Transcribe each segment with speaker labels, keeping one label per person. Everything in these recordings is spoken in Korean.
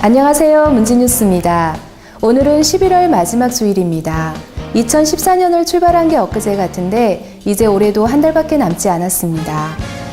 Speaker 1: 안녕하세요. 문진뉴스입니다. 오늘은 11월 마지막 주일입니다. 2014년을 출발한 게 엊그제 같은데 이제 올해도 한 달밖에 남지 않았습니다.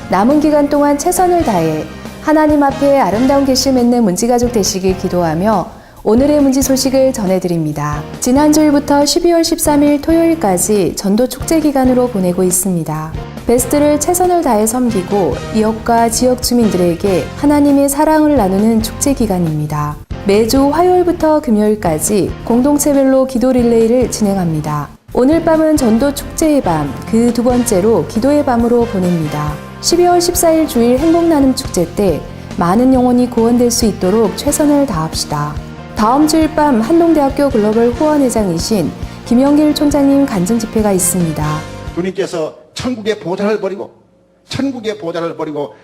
Speaker 1: 남은 기간 동안 최선을 다해 하나님 앞에 아름다운 계실 맺는 문지가족 되시길 기도하며 오늘의 문지 소식을 전해드립니다. 지난 주일부터 12월 13일 토요일까지 전도 축제 기간으로 보내고 있습니다. 베스트를 최선을 다해 섬기고 이웃과 지역 주민들에게 하나님의 사랑을 나누는 축제 기간입니다. 매주 화요일부터 금요일까지 공동체별로 기도 릴레이를 진행합니다. 오늘 밤은 전도 축제의 밤, 그 두 번째로 기도의 밤으로 보냅니다. 12월 14일 주일 행복나눔 축제 때 많은 영혼이 구원될 수 있도록 최선을 다합시다. 다음 주일 밤 한동대학교 글로벌 후원회장이신 김영길 총장님 간증 집회가 있습니다.
Speaker 2: 주님께서 천국의 보좌를 버리고 천국의 보좌를 버리고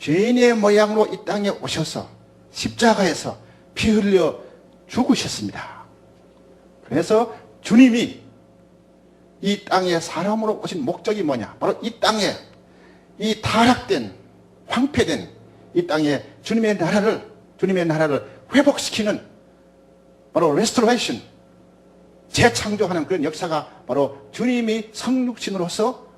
Speaker 2: 죄인의 모양으로 이 땅에 오셔서 십자가에서 피 흘려 죽으셨습니다. 그래서 주님이 이 땅에 사람으로 오신 목적이 뭐냐? 바로 이 땅에 이 타락된 황폐된 이 땅에 주님의 나라를 주님의 나라를 회복시키는 바로 레스토레이션 재창조하는 그런 역사가 바로 주님이 성육신으로서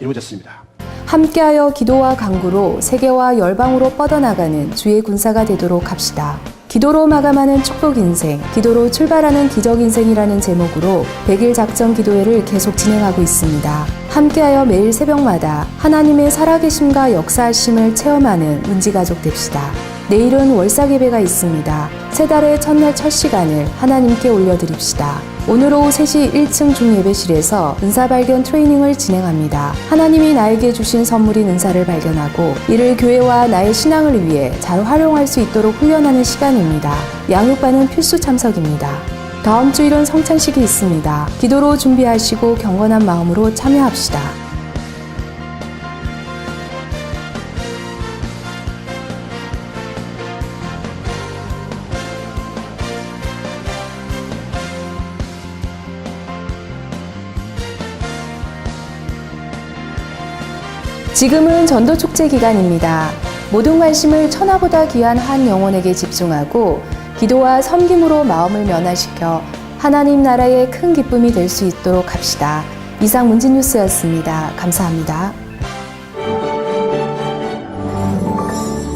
Speaker 2: 이루어졌습니다.
Speaker 1: 함께하여 기도와 강구로 세계와 열방으로 뻗어나가는 주의 군사가 되도록 합시다. 기도로 마감하는 축복 인생, 기도로 출발하는 기적 인생이라는 제목으로 100일 작전 기도회를 계속 진행하고 있습니다. 함께하여 매일 새벽마다 하나님의 살아계심과 역사하심을 체험하는 문지가족 됩시다. 내일은 월삭 예배가 있습니다. 세 달의 첫날 첫 시간을 하나님께 올려드립시다. 오늘 오후 3시 1층 중예배실에서 은사 발견 트레이닝을 진행합니다. 하나님이 나에게 주신 선물인 은사를 발견하고 이를 교회와 나의 신앙을 위해 잘 활용할 수 있도록 훈련하는 시간입니다. 양육반은 필수 참석입니다. 다음 주일은 성찬식이 있습니다. 기도로 준비하시고 경건한 마음으로 참여합시다. 지금은 전도 축제 기간입니다. 모든 관심을 천하보다 귀한 한 영혼에게 집중하고 기도와 섬김으로 마음을 면화시켜 하나님 나라의 큰 기쁨이 될 수 있도록 합시다. 이상 문진 뉴스였습니다. 감사합니다.